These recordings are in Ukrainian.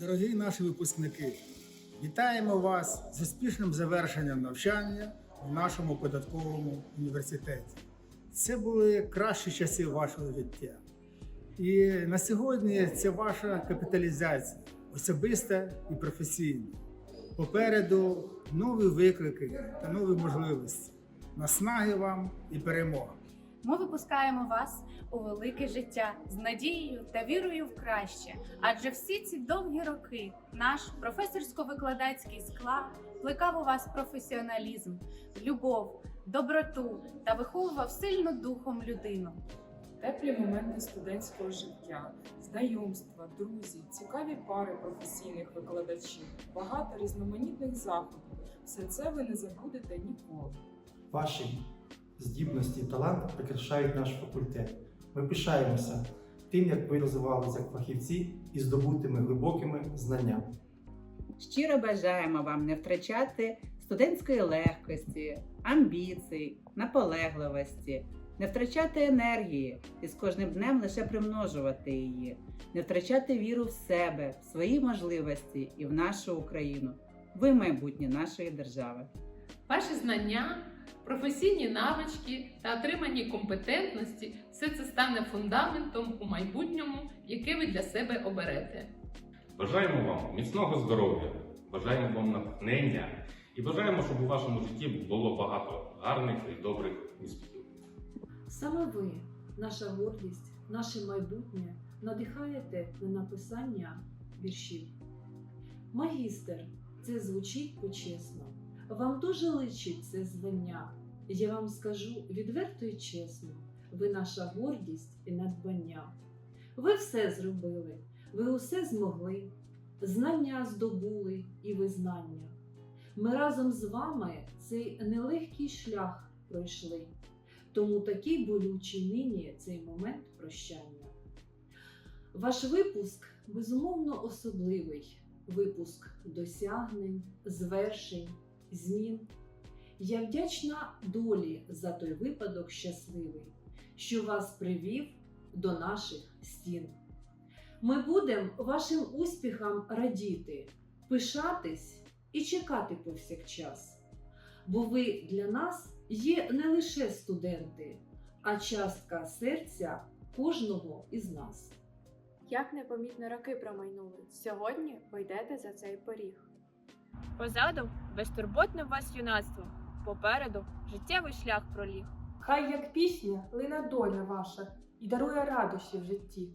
Дорогі наші випускники, вітаємо вас з успішним завершенням навчання в нашому податковому університеті. Це були кращі часи вашого життя. І на сьогодні це ваша капіталізація, особиста і професійна. Попереду нові виклики та нові можливості. Наснаги вам і перемога! Ми випускаємо вас у велике життя з надією та вірою в краще. Адже всі ці довгі роки наш професорсько-викладацький склад плекав у вас професіоналізм, любов, доброту та виховував сильну духом людину. Теплі моменти студентського життя, знайомства, друзі, цікаві пари професійних викладачів, багато різноманітних заходів. Все це ви не забудете ніколи. Ваші здібності і талант прикрашають наш факультет. Ми пишаємося тим, як ви розвивалися як фахівці і здобутими глибокими знаннями. Щиро бажаємо вам не втрачати студентської легкості, амбіцій, наполегливості, не втрачати енергії і з кожним днем лише примножувати її, не втрачати віру в себе, в свої можливості і в нашу Україну. Ви майбутнє нашої держави. Ваші знання, професійні навички та отримані компетентності все це стане фундаментом у майбутньому, яке ви для себе оберете. Бажаємо вам міцного здоров'я, бажаємо вам натхнення і бажаємо, щоб у вашому житті було багато гарних і добрих успіхів. Саме ви, наша гордість, наше майбутнє, надихаєте на написання віршів. Магістр, це звучить почесно. Вам дуже личить це звання. Я вам скажу відверто і чесно, ви наша гордість і надбання. Ви все зробили, ви усе змогли, знання здобули і визнання. Ми разом з вами цей нелегкий шлях пройшли. Тому такий болючий нині цей момент прощання. Ваш випуск безумовно особливий. Випуск досягнень, звершень, змін. Я вдячна долі за той випадок щасливий, що вас привів до наших стін. Ми будемо вашим успіхам радіти, пишатись і чекати повсякчас. Бо ви для нас є не лише студенти, а частка серця кожного із нас. Як непомітно роки промайнули. Сьогодні ви йдете за цей поріг. Позаду безтурботне вас юнацтво, попереду життєвий шлях проліг. Хай як пісня лине доля ваша і дарує радощі в житті.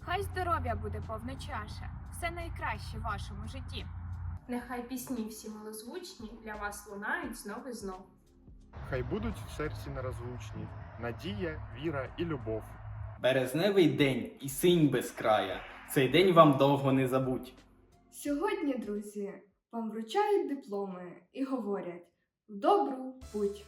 Хай здоров'я буде повна чаша, все найкраще в вашому житті. Нехай пісні всі милозвучні для вас лунають знов і знов. Хай будуть в серці нерозлучні надія, віра і любов. Березневий день і синь без края. Цей день вам довго не забудь. Сьогодні, друзі, вам вручають дипломи і говорять добру путь.